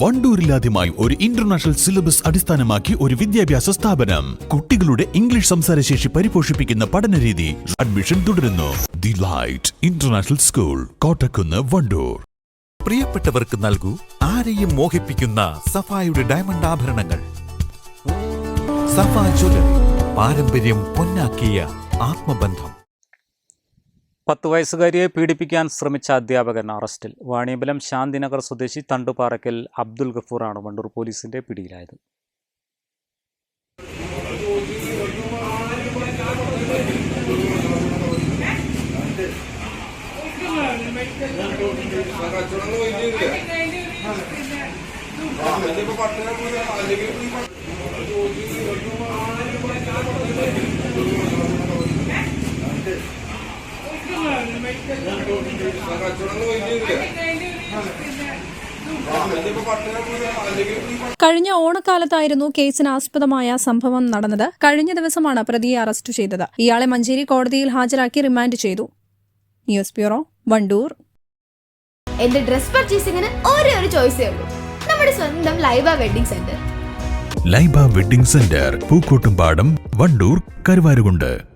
വണ്ടൂരിലാദ്യമായി ഒരു international syllabus അടിസ്ഥാനമാക്കി ഒരു വിദ്യാഭ്യാസ സ്ഥാപനം. കുട്ടികളുടെ ഇംഗ്ലീഷ് സംസാരശേഷി പരിപോഷിപ്പിക്കുന്ന പഠനരീതി അഡ്മിഷൻ തുടരുന്നു. The light international school Kottakkunnu Wandoor. പ്രിയപ്പെട്ടവർക്ക് നൽകൂ ആരെയും മോഹിപ്പിക്കുന്ന സഫായുടെ ഡയമണ്ട് ആഭരണങ്ങൾ. സഫ ജ്വല്ലറി പാരമ്പര്യം പൊന്നാക്കിയ ആത്മബന്ധം. പത്ത് വയസ്സുകാരിയെ പീഡിപ്പിക്കാൻ ശ്രമിച്ച അധ്യാപകൻ അറസ്റ്റിൽ. വാണിയമ്പലം ശാന്തിനഗർ സ്വദേശി തണ്ടുപാറയ്ക്കൽ അബ്ദുൽ ഗഫൂറാണ് വണ്ടൂർ പോലീസിന്റെ പിടിയിലായത്. കഴിഞ്ഞ ഓണക്കാലത്തായിരുന്നു കേസിന് ആസ്പദമായ സംഭവം നടന്നത്. കഴിഞ്ഞ ദിവസമാണ് പ്രതിയെ അറസ്റ്റ് ചെയ്തത്. ഇയാളെ മഞ്ചേരി കോടതിയിൽ ഹാജരാക്കി റിമാൻഡ് ചെയ്തു. News bureau Wandoor. എന്റെ ഡ്രസ് പർച്ചേസിംഗിന് ഒരേ ഒരു ചോയ്സേ ഉള്ളൂ. നമ്മുടെ സ്വന്തം Laiba wedding centre. Laiba wedding centre Pookkottumpadam Wandoor Karuvarakundu.